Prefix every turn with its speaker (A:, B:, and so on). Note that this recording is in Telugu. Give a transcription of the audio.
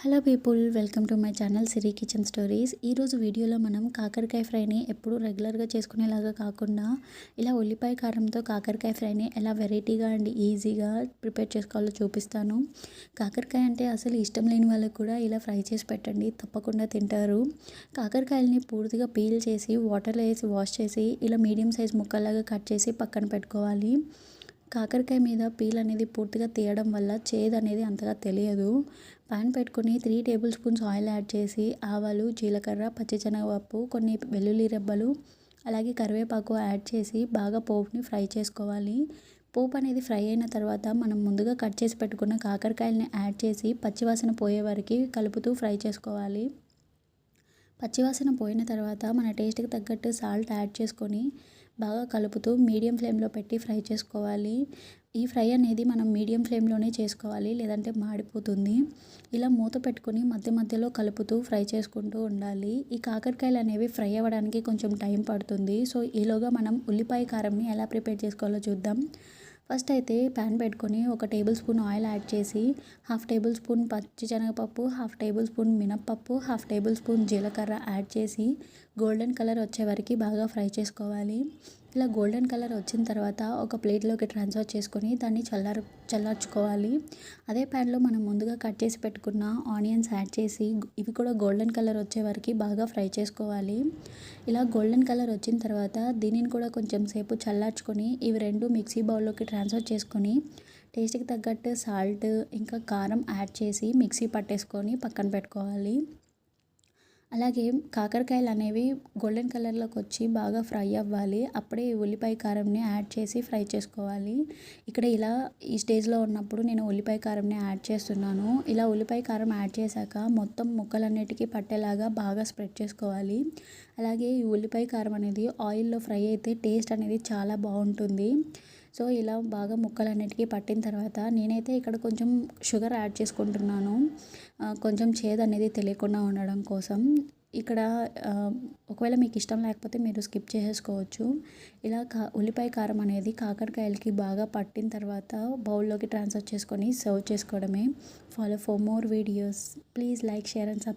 A: Hello people welcome to my channel Siri kitchen stories. ఈరోజు వీడియోలో మనం కాకరకాయ ఫ్రైని ఎప్పుడూ రెగ్యులర్గా చేసుకునేలాగా కాకుండా ఇలా ఉల్లిపాయ కారంతో కాకరకాయ ఫ్రైని ఎలా వెరైటీగా అండ్ ఈజీగా ప్రిపేర్ చేసుకోవాలో చూపిస్తాను. కాకరకాయ అంటే అసలు ఇష్టం లేని వాళ్ళకి కూడా ఇలా ఫ్రై చేసి పెట్టండి తప్పకుండా తింటారు. కాకరకాయలని పూర్తిగా పీల్ చేసి వాటర్లో వేసి వాష్ చేసి ఇలా మీడియం సైజ్ ముక్కలాగా కట్ చేసి పక్కన పెట్టుకోవాలి. కాకరకాయ మీద పీల్ అనేది పూర్తిగా తీయడం వల్ల చేదు అనేది అంతగా తెలియదు. పాన్ పెట్టుకొని three tablespoons oil add చేసి ఆవాలు జీలకర్ర పచ్చిశనగపప్పు కొన్ని వెల్లుల్లి రెబ్బలు అలాగే కరివేపాకు యాడ్ చేసి బాగా పోపుని ఫ్రై చేసుకోవాలి. పోపు అనేది ఫ్రై అయిన తర్వాత మనం ముందుగా కట్ చేసి పెట్టుకున్న కాకరకాయలని యాడ్ చేసి పచ్చివాసన పోయే వరకు కలుపుతూ ఫ్రై చేసుకోవాలి. పచ్చివాసన పోయిన తర్వాత మన టేస్ట్కి తగ్గట్టు సాల్ట్ యాడ్ చేసుకొని బాగా కలుపుతూ మీడియం ఫ్లేమ్లో పెట్టి ఫ్రై చేసుకోవాలి. ఈ ఫ్రై అనేది మనం మీడియం ఫ్లేమ్లోనే చేసుకోవాలి లేదంటే మాడిపోతుంది. ఇలా మూత పెట్టుకొని మధ్య మధ్యలో కలుపుతూ ఫ్రై చేసుకుంటూ ఉండాలి. ఈ కాకరకాయలు అనేవి ఫ్రై అవ్వడానికి కొంచెం టైం పడుతుంది. సో ఈలోగా మనం ఉల్లిపాయ కారంని ఎలా ప్రిపేర్ చేసుకోవాలో చూద్దాం. ఫస్ట్ అయితే ప్యాన్ పెట్టుకొని ఒక టేబుల్ స్పూన్ ఆయిల్ యాడ్ చేసి హాఫ్ టేబుల్ స్పూన్ పచ్చిశనగపప్పు హాఫ్ టేబుల్ స్పూన్ మినప్పప్పు హాఫ్ టేబుల్ స్పూన్ జీలకర్ర యాడ్ చేసి గోల్డెన్ కలర్ వచ్చే వరకు బాగా ఫ్రై చేసుకోవాలి. ఇలా గోల్డెన్ కలర్ వచ్చిన తర్వాత ఒక ప్లేట్లోకి ట్రాన్స్ఫర్ చేసుకొని దాన్ని చల్లారు చల్లార్చుకోవాలి. అదే ప్యాన్లో మనం ముందుగా కట్ చేసి పెట్టుకున్న ఆనియన్స్ యాడ్ చేసి ఇవి కూడా గోల్డెన్ కలర్ వచ్చే వరకు బాగా ఫ్రై చేసుకోవాలి. ఇలా గోల్డెన్ కలర్ వచ్చిన తర్వాత దీనిని కూడా కొంచెం సేపు చల్లార్చుకొని ఇవి రెండు మిక్సీ బౌల్లోకి ట్రాన్స్ఫర్ చేసుకొని టేస్ట్కి తగ్గట్టు సాల్ట్ ఇంకా కారం యాడ్ చేసి మిక్సీ పట్టేసుకొని పక్కన పెట్టుకోవాలి. అలాగే కాకరకాయలు అనేవి గోల్డెన్ కలర్లోకి వచ్చి బాగా ఫ్రై అవ్వాలి. అప్పుడే ఉల్లిపాయ కారంని యాడ్ చేసి ఫ్రై చేసుకోవాలి. ఇక్కడ ఇలా ఈ స్టేజ్లో ఉన్నప్పుడు నేను ఉల్లిపాయ కారంని యాడ్ చేస్తున్నాను. ఇలా ఉల్లిపాయ కారం యాడ్ చేశాక మొత్తం ముక్కలన్నిటికీ పట్టేలాగా బాగా స్ప్రెడ్ చేసుకోవాలి. అలాగే ఈ ఉల్లిపాయ కారం అనేది ఆయిల్లో ఫ్రై అయితే టేస్ట్ అనేది చాలా బాగుంటుంది. సో ఇలా బాగా ముక్కలన్నిటికీ పట్టిన తర్వాత నేనైతే ఇక్కడ కొంచెం షుగర్ యాడ్ చేసుకుంటున్నాను. కొంచెం చేదు అనేది తెలియకుండా ఉండడం కోసం. ఇక్కడ ఒకవేళ మీకు ఇష్టం లేకపోతే మీరు స్కిప్ చేసేసుకోవచ్చు ఇలా కా ఉల్లిపాయ కారం అనేది కాకరకాయలకి బాగా పట్టిన తర్వాత బౌల్లోకి ట్రాన్స్ఫర్ చేసుకొని సర్వ్ చేసుకోవడమే. Follow for more videos. Please like share and subscribe.